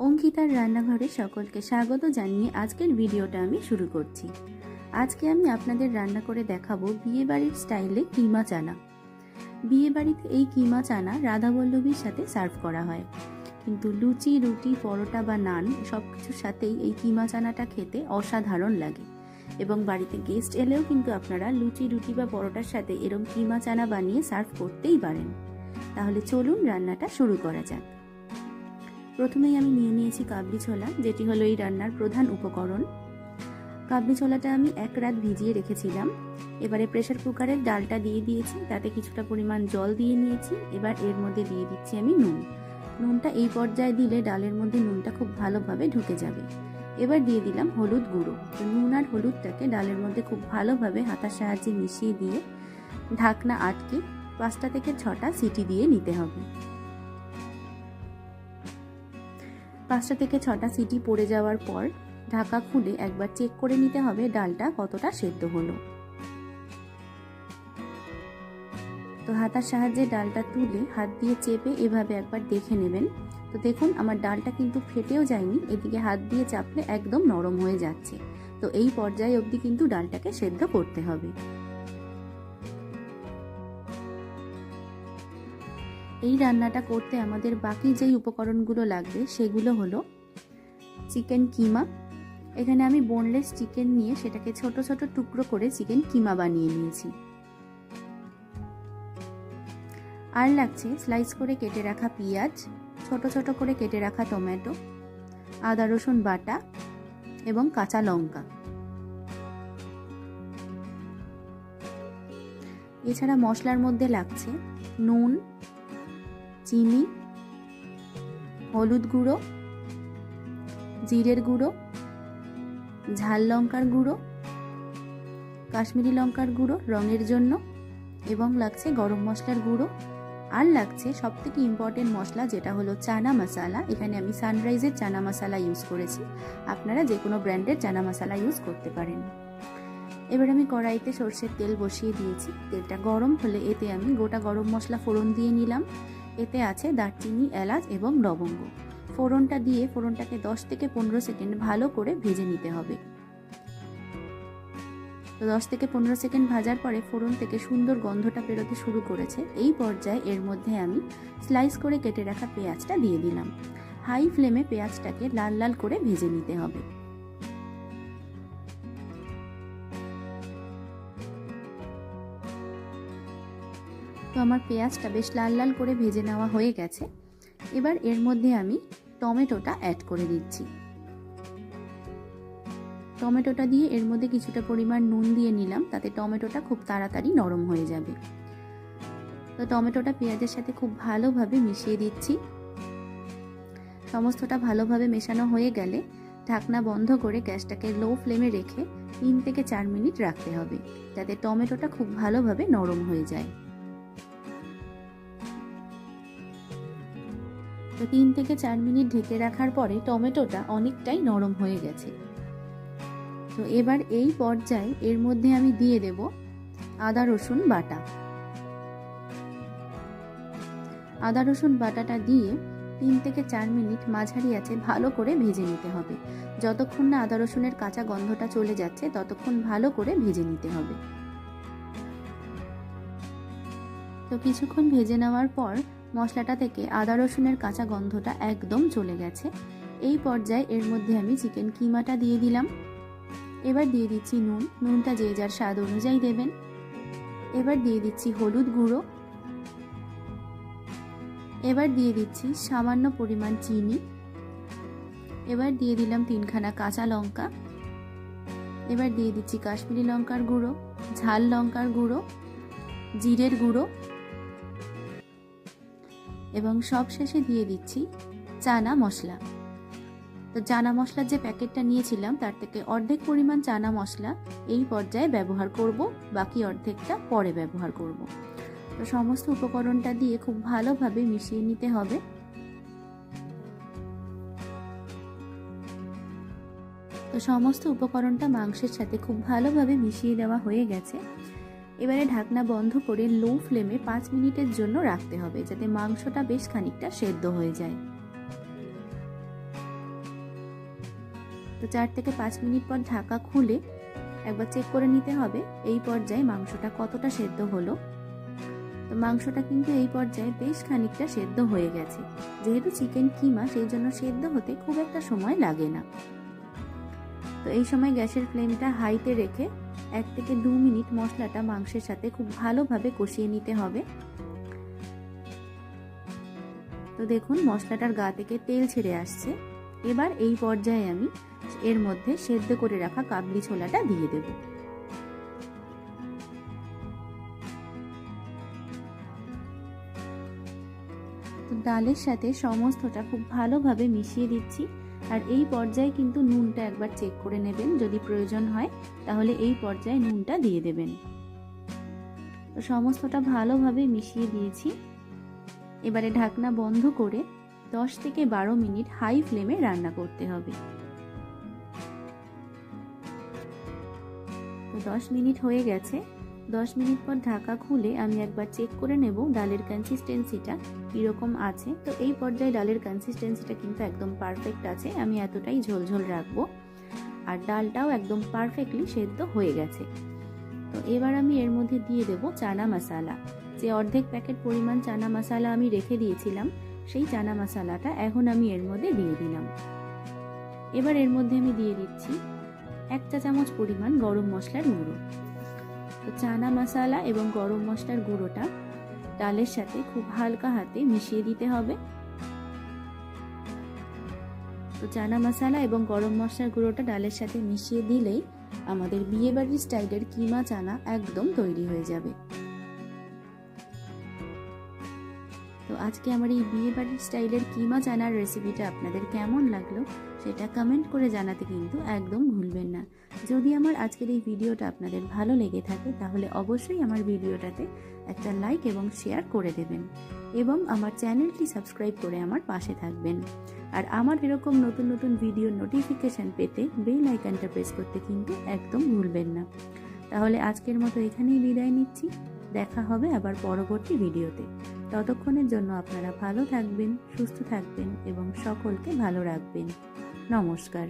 অঙ্কিতার রান্নাঘরে সকলকে স্বাগত জানিয়ে আজকের ভিডিওটা আমি শুরু করছি। আজকে আমি আপনাদের রান্না করে দেখাবো বিয়েবাড়ির স্টাইলে কিমা চানা। বিয়েবাড়িতে এই কিমা চানা রাধাবল্লভীর সাথে সার্ভ করা হয়। কিন্তু লুচি, রুটি, পরোটা বা নান সব কিছুর সাথেই এই কিমা চানাটা খেতে অসাধারণ লাগে। এবং বাড়িতে গেস্ট এলেও কিন্তু আপনারা লুচি, রুটি বা পরোটার সাথে এরম কিমা চানা বানিয়ে সার্ভ করতেই পারেন। তাহলে চলুন রান্নাটা শুরু করা যাক। প্রথমেই আমি নিয়ে নিয়েছি কাবলি ছোলা, যেটি হলো এই রান্নার প্রধান উপকরণ। কাবলি ছোলাটা আমি এক রাত ভিজিয়ে রেখেছিলাম। এবারে প্রেশার কুকারের ডালটা দিয়ে দিয়েছি, তাতে কিছুটা পরিমাণ জল দিয়ে নিয়েছি। এবার এর মধ্যে দিয়ে দিচ্ছি আমি নুন। নুনটা এই পর্যায়ে দিলে ডালের মধ্যে নুনটা খুব ভালোভাবে ঢুকে যাবে। এবার দিয়ে দিলাম হলুদ গুঁড়ো। তো নুন আর হলুদটাকে ডালের মধ্যে খুব ভালোভাবে হাতার সাহায্যে মিশিয়ে দিয়ে ঢাকনা আটকে পাঁচটা থেকে ছটা সিটি দিয়ে নিতে হবে। পাঁচটা থেকে ছটা সিটি পড়ে যাওয়ার পর ঢাকা খুলে একবার চেক করে নিতে হবে ডালটা কতটা সেদ্ধ হলো। তো হাতার সাহায্যে ডালটা তুলে হাত দিয়ে চেপে এভাবে একবার দেখে নেবেন। তো দেখুন, আমার ডালটা কিন্তু ফেটেও যায়নি, এদিকে হাত দিয়ে চাপলে একদম নরম হয়ে যাচ্ছে। তো এই পর্যায়ে অবধি কিন্তু ডালটাকে সেদ্ধ করতে হবে। এই রান্নাটা করতে আমাদের বাকি যেই উপকরণগুলো লাগবে সেগুলো হলো চিকেন কিমা। এখানে আমি বোনলেস চিকেন নিয়ে সেটাকে ছোট ছোট টুকরো করে চিকেন কিমা বানিয়ে নিয়েছি। আর লাগছে স্লাইস করে কেটে রাখা পেঁয়াজ, ছোট ছোট করে কেটে রাখা টমেটো, আদা রসুন বাটা এবং কাঁচা লঙ্কা। এছাড়া মশলার মধ্যে লাগছে নুন চিনি, হলুদ গুঁড়ো, জিরের গুঁড়ো, ঝাল লঙ্কার গুঁড়ো, কাশ্মীরি লঙ্কার গুঁড়ো রঙের জন্য এবং লাগছে গরম মশলার গুঁড়ো। আর লাগছে সব থেকে ইম্পর্টেন্ট মশলা যেটা হলো চানা মশালা। এখানে আমি সানরাইজের চানা মশালা ইউজ করেছি। আপনারা যে কোনো ব্র্যান্ডের চানা মশালা ইউজ করতে পারেন। এবার আমি কড়াইতে সর্ষের তেল বসিয়ে দিয়েছি। তেলটা গরম হলে এতে আমি গোটা গরম মশলা ফোড়ন দিয়ে নিলাম। এতে আছে দারচিনি, এলাচ এবং লবঙ্গ। ফোড়নটা দিয়ে ফোড়নটাকে দশ থেকে পনেরো সেকেন্ড ভালো করে ভেজে নিতে হবে। তো দশ থেকে পনেরো সেকেন্ড ভাজার পরে ফোড়ন থেকে সুন্দর গন্ধটা বেরোতে শুরু করেছে। এই পর্যায়ে এর মধ্যে আমি স্লাইস করে কেটে রাখা পেঁয়াজটা দিয়ে দিলাম। হাই ফ্লেমে পেঁয়াজটাকে লাল লাল করে ভেজে নিতে হবে। তো আমার পেঁয়াজটা বেশ লাল লাল করে ভেজে নেওয়া হয়ে গেছে। এবার এর মধ্যে আমি টমেটোটা অ্যাড করে দিচ্ছি। টমেটোটা দিয়ে এর মধ্যে কিছুটা পরিমাণ নুন দিয়ে নিলাম, তাতে টমেটোটা খুব তাড়াতাড়ি নরম হয়ে যাবে। তো টমেটোটা পেঁয়াজের সাথে খুব ভালোভাবে মিশিয়ে দিচ্ছি। সমস্তটা ভালোভাবে মেশানো হয়ে গেলে ঢাকনা বন্ধ করে গ্যাসটাকে লো ফ্লেমে রেখে তিন থেকে চার মিনিট রাখতে হবে, যাতে টমেটোটা খুব ভালোভাবে নরম হয়ে যায়। তো তিন থেকে চার মিনিট ঢেকে রাখার পরে টমেটোটা অনেকটাই নরম হয়ে গেছে। তো এবার এই পর্যায়ে এর মধ্যে আমি দিয়ে দেব আদা, রসুন বাটা। আদা, রসুন বাটাটা দিয়ে তিন থেকে চার মিনিট মাঝারি আছে ভালো করে ভেজে নিতে হবে। যতক্ষণ না আদা, রসুনের কাঁচা গন্ধটা চলে যাচ্ছে, ততক্ষণ ভালো করে ভেজে নিতে হবে। তো কিছুক্ষণ ভেজে নেওয়ার পর মশলাটা থেকে আদা রসুনের কাঁচা গন্ধটা একদম চলে গেছে। এই পর্যায়ে এর মধ্যে আমি চিকেন কিমাটা দিয়ে দিলাম। এবার দিয়ে দিচ্ছি নুন। নুনটা যে যার স্বাদ অনুযায়ী দেবেন। এবার দিয়ে দিচ্ছি হলুদ গুঁড়ো। এবার দিয়ে দিচ্ছি সামান্য পরিমাণ চিনি। এবার দিয়ে দিলাম তিনখানা কাঁচা লঙ্কা। এবার দিয়ে দিচ্ছি কাশ্মীরি লঙ্কার গুঁড়ো, ঝাল লঙ্কার গুঁড়ো, জিরের গুঁড়ো। এবং সব শেষে দিয়ে দিচ্ছি চানা মশলা। তো চানা মশলার যে প্যাকেটটা নিয়েছিলাম, তার থেকে অর্ধেক পরিমাণ চানা মশলা এই পর্যায়ে ব্যবহার করব, বাকি অর্ধেকটা পরে ব্যবহার করব। তো সমস্ত উপকরণটা দিয়ে খুব ভালোভাবে মিশিয়ে নিতে হবে। তো সমস্ত উপকরণটা মাংসের সাথে খুব ভালোভাবে মিশিয়ে দেওয়া হয়ে গেছে। এবারে ঢাকনা বন্ধ করে লো ফ্লেমে পাঁচ মিনিটের জন্য রাখতে হবে যাতে মাংসটা বেশ খানিকটা সেদ্ধ হয়ে যায়। তো চার থেকে পাঁচ মিনিট পর ঢাকা খুলে একবার চেক করে নিতে হবে এই পর্যায়ে মাংসটা কতটা সেদ্ধ হলো। তো মাংসটা কিন্তু এই পর্যায়ে বেশ খানিকটা সেদ্ধ হয়ে গেছে। যেহেতু চিকেন কিমা, সেই জন্য সেদ্ধ হতে খুব একটা সময় লাগে না। তো এই সময় গ্যাসের ফ্লেমটা হাইতে রেখে এক থেকে দু মিনিট মশলাটা মাংসের সাথে খুব ভালোভাবে কষিয়ে নিতে হবে। তো দেখুন, মশলাটার গা থেকে তেল ছেড়ে আসছে। এবার এই পর্যায়ে আমি এর মধ্যে সেদ্ধ করে রাখা কাবলি ছোলাটা দিয়ে দেব। ডালের সাথে সমস্তটা খুব ভালোভাবে মিশিয়ে দিচ্ছি। আর এই পর্যায়ে কিন্তু নুনটা একবার চেক করে নেবেন, যদি প্রয়োজন হয়, তাহলে এই পর্যায়ে নুনটা দিয়ে দেবেন। তো সমস্তটা ভালোভাবে মিশিয়ে দিয়েছি। এবারে ঢাকনা বন্ধ করে দশ থেকে বারো মিনিট হাই ফ্লেমে রান্না করতে হবে। তো দশ মিনিট হয়ে গেছে। দশ মিনিট পর ঢাকা খুলে আমি একবার চেক করে নেব ডালের কনসিস্টেন্সিটা কীরকম আছে। তো এই পর্যায়ে ডালের কনসিস্টেন্সিটা কিন্তু একদম পারফেক্ট আছে। আমি এতটাই ঝোলঝোল রাখব। আর ডালটাও একদম পারফেক্টলি সেদ্ধ হয়ে গেছে। তো এবার আমি এর মধ্যে দিয়ে দেব চানা মশালা। যে অর্ধেক প্যাকেট পরিমাণ চানা মশালা আমি রেখে দিয়েছিলাম, সেই চানা মশালাটা এখন আমি এর মধ্যে দিয়ে দিলাম। এবার এর মধ্যে আমি দিয়ে দিচ্ছি এক চা চামচ পরিমাণ গরম মশলার গুঁড়ো। তো চানা মশালা এবং গরম মশলার গুঁড়োটা। ডালের সাথে খুব হালকা হাতে মিশিয়ে দিতে হবে। তো চানা মশালা এবং গরম মশলার গুঁড়োটা ডালের সাথে মিশিয়ে দিলেই আমাদের বিয়েবাড়ির স্টাইলের কিমা চানা একদম তৈরি হয়ে যাবে। তো আজকে আমার এই বিয়ে বাড়ির স্টাইলের কিমা চানার রেসিপিটা আপনাদের কেমন লাগল সেটা কমেন্ট করে জানাতে কিন্তু একদম ভুলবেন না। যদি আমার আজকের এই ভিডিওটা আপনাদের ভালো লেগে থাকে, তাহলে অবশ্যই আমার ভিডিওটাতে একটা লাইক এবং শেয়ার করে দেবেন এবং আমার চ্যানেলটি সাবস্ক্রাইব করে আমার পাশে থাকবেন। আর আমার এরকম নতুন নতুন ভিডিওর নোটিফিকেশান পেতে বেল আইকনটা প্রেস করতে কিন্তু একদম ভুলবেন না। তাহলে আজকের মতো এখানেই বিদায় নিচ্ছি। দেখা হবে আবার পরবর্তী ভিডিওতে। ততক্ষণের জন্য আপনারা ভালো থাকবেন, সুস্থ থাকবেন এবং সকলকে ভালো রাখবেন। নমস্কার।